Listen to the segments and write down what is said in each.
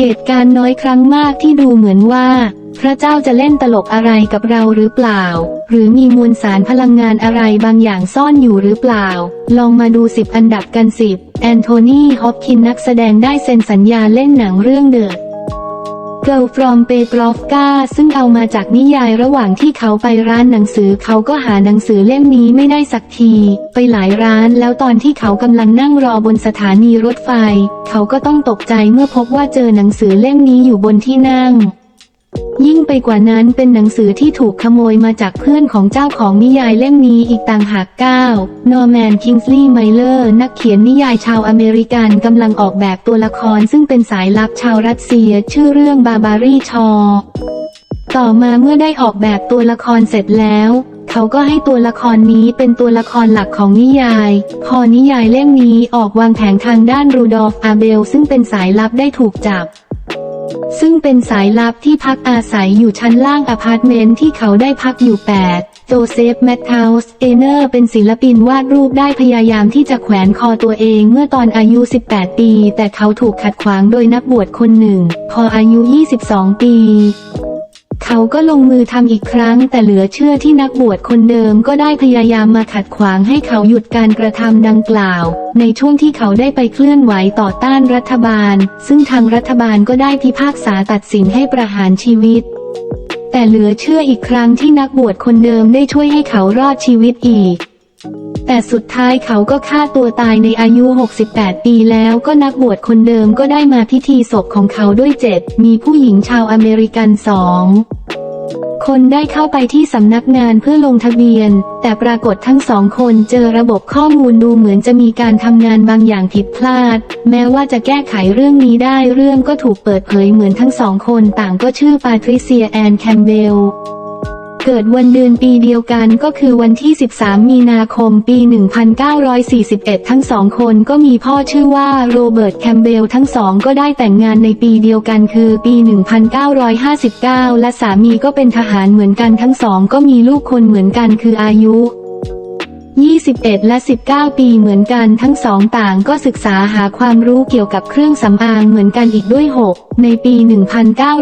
เหตุการณ์น้อยครั้งมากที่ดูเหมือนว่า พระเจ้าจะเล่นตลกอะไรกับเราหรือเปล่า หรือมีมวลสารพลังงานอะไรบางอย่างซ่อนอยู่หรือเปล่า ลองมาดูสิบอันดับกันสิบแอนโทนี ฮอปคินนักแสดงได้เซ็นสัญญาเล่นหนังเรื่องเดอะ Girl from Petrovka ซึ่งเอามาจากนิยายระหว่างที่เขาไปร้านหนังสือเขาก็หาหนังสือเล่มนี้ไม่ได้สักที ไปหลายร้านแล้วตอนที่เขากำลังนั่งรอบนสถานีรถไฟ เขาก็ต้องตกใจเมื่อพบว่าเจอหนังสือเล่มนี้อยู่บนที่นั่ง ยิ่งไปกว่านั้นเป็นหนังสือที่ถูกขโมยมาจากเพื่อนของเจ้าของนิยายเล่มนี้อีกต่างหากก้าวนอร์แมนคิงส์ลีย์ไมเลอร์นักเขียนนิยายชาวอเมริกันกำลังออกแบบตัวละครซึ่งเป็นสายลับชาวรัสเซียชื่อเรื่องบาบารีชอ ต่อมาเมื่อได้ออกแบบตัวละครเสร็จแล้วเขาก็ให้ตัวละครนี้เป็นตัวละครหลักของนิยาย พอนิยายเล่มนี้ออกวางแผงทางด้านรูดอฟอาเบล ซึ่งเป็นสายลับได้ถูกจับ ซึ่งเป็นสายลับที่พักอาศัยอยู่ชั้นล่างอพาร์ตเมนต์ที่เขาได้พักอยู่ 8 โจเซฟแมทเทาส์เอเนอร์เป็นศิลปินวาดรูปได้พยายามที่จะแขวนคอตัวเองเมื่อตอนอายุ 18 ปี แต่เขาถูกขัดขวางโดยนักบวชคนหนึ่ง พออายุ 22 ปี เขาก็ลงมือทำอีกครั้ง แต่เหลือเชื่อที่นักบวชคนเดิมก็ได้พยายามมาขัดขวางให้เขาหยุดการกระทำดังกล่าว ในช่วงที่เขาได้ไปเคลื่อนไหวต่อต้านรัฐบาล ซึ่งทางรัฐบาลก็ได้พิพากษาตัดสินให้ประหารชีวิต แต่เหลือเชื่ออีกครั้งที่นักบวชคนเดิมได้ช่วยให้เขารอดชีวิตอีก แต่สุดท้ายเขาก็ฆ่าตัวตายในอายุ 68 ปีแล้วก็นักบวชคนเดิมก็ได้มาพิธีศพของเขาด้วยเจ็ด มีผู้หญิงชาวอเมริกันสองคนได้เข้าไปที่สำนักงานเพื่อลงทะเบียน แต่ปรากฏทั้งสองคนเจอระบบข้อมูลดูเหมือนจะมีการทำงานบางอย่างผิดพลาด แม้ว่าจะแก้ไขเรื่องนี้ได้เรื่องก็ถูกเปิดเผยเหมือนทั้งสองคนต่างก็ชื่อปาทริเซียแอนแคมเบล เกิดวันเดือนปีเดียวกันก็คือวันที่ 13 มีนาคมปี 1941 ทั้งสองคนก็มีพ่อชื่อว่าโรเบิร์ตแคมเบลทั้งสองก็ได้แต่งงานในปีเดียวกันคือปี 1959 และสามีก็เป็นทหารเหมือนกันทั้งสองก็มีลูกคนเหมือนกันคืออายุ 21 และ 19 ปีเหมือนกันทั้งสองต่างก็ศึกษาหาความรู้เกี่ยวกับเครื่องสำอางเหมือนกันอีกด้วย 6 ในปี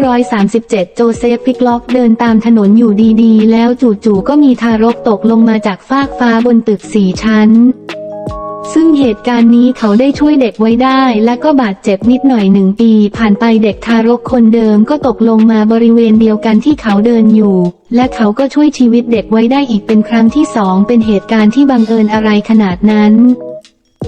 1937 โจเซฟพิกล็อกเดินตามถนนอยู่ดีๆ แล้วจู่ๆก็มีทารกตกลงมาจากฟากฟ้าบนตึกสี่ชั้น ซึ่งเหตุการณ์นี้เขาได้ช่วยเด็กไว้ได้ และก็บาดเจ็บนิดหน่อยหนึ่งปี ผ่านไปเด็กทารกคนเดิมก็ตกลงมาบริเวณเดียวกันที่เขาเดินอยู่ และเขาก็ช่วยชีวิตเด็กไว้ได้อีกเป็นครั้งที่สองเป็นเหตุการณ์ที่บังเอิญอะไรขนาดนั้น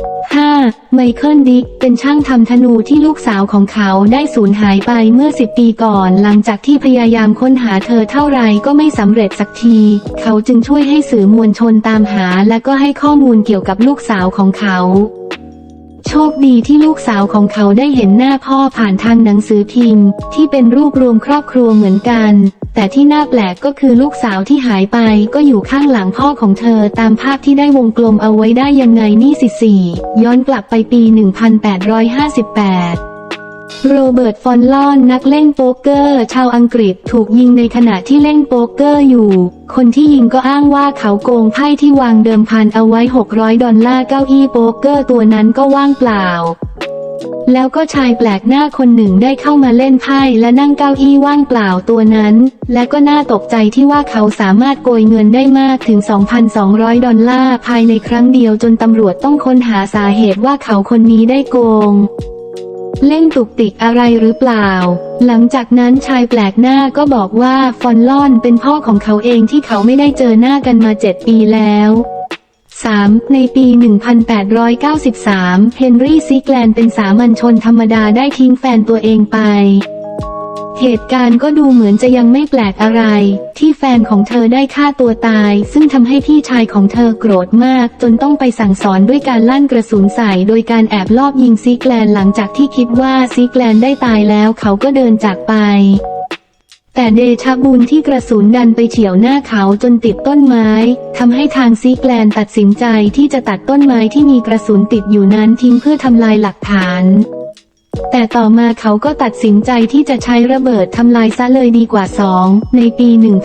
5. ไมเคิลดิก เป็นช่างทำธนูที่ลูกสาวของเขาได้สูญหายไปเมื่อ 10 ปีก่อน หลังจากที่พยายามค้นหาเธอเท่าไรก็ไม่สำเร็จสักที เขาจึงช่วยให้สื่อมวลชนตามหาและก็ให้ข้อมูลเกี่ยวกับลูกสาวของเขาโชคดีที่ลูกสาวของเขาได้เห็นหน้าพ่อผ่านทางหนังสือพิมพ์ ที่เป็นรูปรวมครอบครัวเหมือนกัน แต่ที่น่าแปลกก็คือลูกสาวที่หายไปก็อยู่ข้างหลังพ่อของเธอตามภาพที่ได้วงกลมเอาไว้ได้ยังไงนี่สิสี่ย้อนกลับไปปี 1858โรเบิร์ต ฟอนลอน นักเล่นโป๊กเกอร์ ชาวอังกฤษถูกยิงในขณะที่เล่นโป๊กเกอร์อยู่ คนที่ยิงก็อ้างว่าเขาโกงไพ่ที่วางเดิมพันเอาไว้ 600 ดอลลาร์ เก้าอี้โป๊กเกอร์ตัวนั้นก็ว่างเปล่า แล้วก็ชายแปลกหน้าคนหนึ่งได้เข้ามาเล่นไพ่และนั่งเก้าอี้ว่างเปล่าตัวนั้น และก็น่าตกใจที่ว่าเขาสามารถโกยเงินได้มากถึง 2,200 ดอลลาร์ภายในครั้งเดียวจนตำรวจต้องค้นหาสาเหตุว่าเขาคนนี้ได้โกงเล่นตุกติกอะไรหรือเปล่า หลังจากนั้นชายแปลกหน้าก็บอกว่าฟอนลอนเป็นพ่อของเขาเองที่เขาไม่ได้เจอหน้ากันมาเจ็ดปีแล้ว 3. ในปี 1893 เฮนรี่ซิกแลนเป็นสามัญชนธรรมดาได้ทิ้งแฟนตัวเองไป เหตุการณ์ก็ดูเหมือนจะยังไม่แปลกอะไร ที่แฟนของเธอได้ฆ่าตัวตาย ซึ่งทำให้พี่ชายของเธอโกรธมาก จนต้องไปสั่งสอนด้วยการลั่นกระสุนใส่ โดยการแอบลอบยิงซิกแลนหลังจากที่คิดว่าซิกแลนได้ตายแล้วเขาก็เดินจากไป แต่เดชะบุญที่กระสุนดันไปเฉียวหน้าเขาจนติดต้นไม้ทำให้ทางซีแกลนตัดสินใจที่จะตัดต้นไม้ที่มีกระสุนติดอยู่นั้นทิ้งเพื่อทำลายหลักฐานแต่ต่อมาเขาก็ตัดสินใจที่จะใช้ระเบิดทำลายซะเลยดีกว่าสองในปี 1899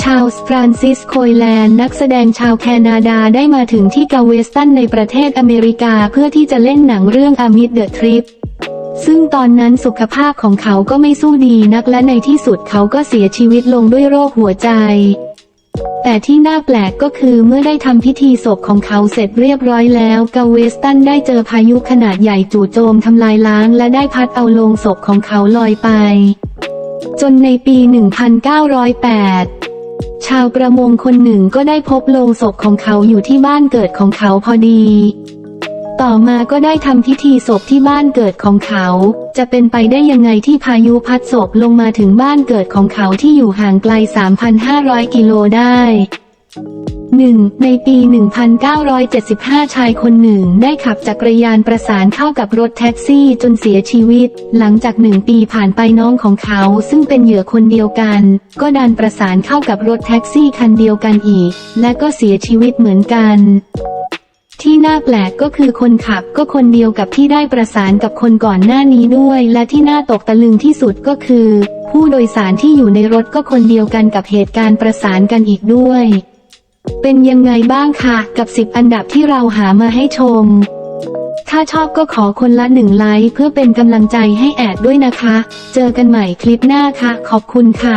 ชาลส์ฟรานซิสโคยแลนด์นักแสดงชาวแคนาดาได้มาถึงที่กาเวสตันในประเทศอเมริกาเพื่อที่จะเล่นหนังเรื่อง A Meet the Trip ซึ่งตอนนั้นสุขภาพของเขาก็ไม่สู้ดีนักและในที่สุดเขาก็เสียชีวิตลงด้วยโรคหัวใจ แต่ที่น่าแปลกก็คือเมื่อได้ทำพิธีศพของเขาเสร็จเรียบร้อยแล้วกาเวสตันได้เจอพายุขนาดใหญ่จู่โจมทำลายล้าง และได้พัดเอาโลงศพของเขาลอยไป จนในปี 1908ชาวประมงคนหนึ่งก็ได้พบโลงศพของเขาอยู่ที่บ้านเกิดของเขาพอดี ต่อมาก็ได้ทำพิธีศพที่บ้านเกิดของเขา จะเป็นไปได้ยังไงที่พายุพัดศพลงมาถึงบ้านเกิดของเขาที่อยู่ห่างไกล 3,500 กิโลได้ 1. ในปี 1975 ชายคนหนึ่งได้ขับจักรยานประสานเข้ากับรถแท็กซี่จนเสียชีวิต หลังจากหนึ่งปีผ่านไปน้องของเขา ซึ่งเป็นเหยื่อคนเดียวกัน ก็ดันประสานเข้ากับรถแท็กซี่คันเดียวกันอีก และก็เสียชีวิตเหมือนกัน ที่น่าแปลกก็คือคนขับก็คนเดียวกับที่ได้ประสานกับคนก่อนหน้านี้ด้วย และที่น่าตกตะลึงที่สุดก็คือ ผู้โดยสารที่อยู่ในรถก็คนเดียวกันกับเหตุการณ์ประสานกันอีกด้วย เป็นยังไงบ้างคะกับ10อันดับที่เราหามาให้ชม ถ้าชอบก็ขอคนละหนึ่งไลค์เพื่อเป็นกำลังใจให้แอดด้วยนะคะ เจอกันใหม่คลิปหน้าค่ะ ขอบคุณค่ะ